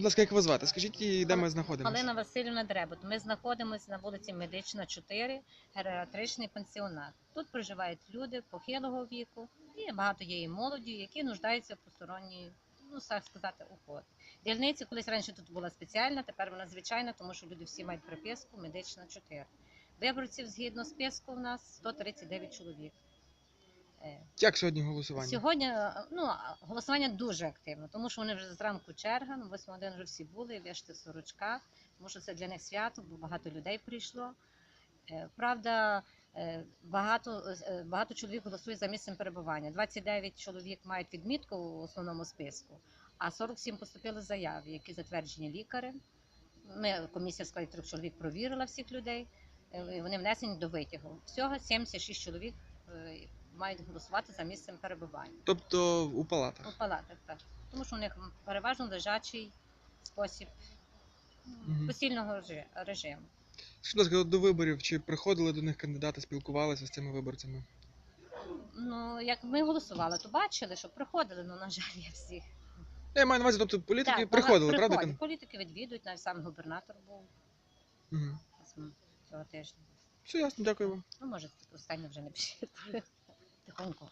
Будь ласка, як вас звати? Скажіть, і де ми знаходимося? Галина Васильівна Дребот. Ми знаходимося на вулиці Медична, 4, геріатричний пансіонат. Тут проживають люди похилого віку і багато є і молоді, які нуждаються в посторонній, ну так сказати, уход. Дільниці колись раніше тут була спеціальна, тепер вона звичайна, тому що люди всі мають приписку медична 4. Виборців згідно списку в нас 139 чоловік. Е, Як сьогодні голосування? Сьогодні е, ну, голосування дуже активно, тому що вони вже зранку черга, на 8 годин вже всі були, вішти в сорочках, тому що це для них свято, бо багато людей прийшло. Е, Правда, багато, багато чоловік голосує за місцем перебування. 29 чоловік мають відмітку в основному списку, а 47 поступили заяви, які затверджені лікарем. Ми, комісія в складі трьох чоловік провірила всіх людей, вони внесені до витягу. Всього 76 чоловік мають голосувати за місцем перебування. Тобто у палатах. У палатах, так. Тому що у них переважно лежачий спосіб Мгм. постільного режиму. Ласка, до виборів, чи приходили до них кандидати, спілкувалися з цими виборцями? Ну, як ми голосували, то бачили, що приходили, ну, на жаль, я всіх. Я маю на увазі, тобто політики Так, приходили, багато- правда? Політики відвідують, навіть сам губернатор був Угу. цього тижня. Все ясно, дякую вам. Ну, може, останнє вже не 一会过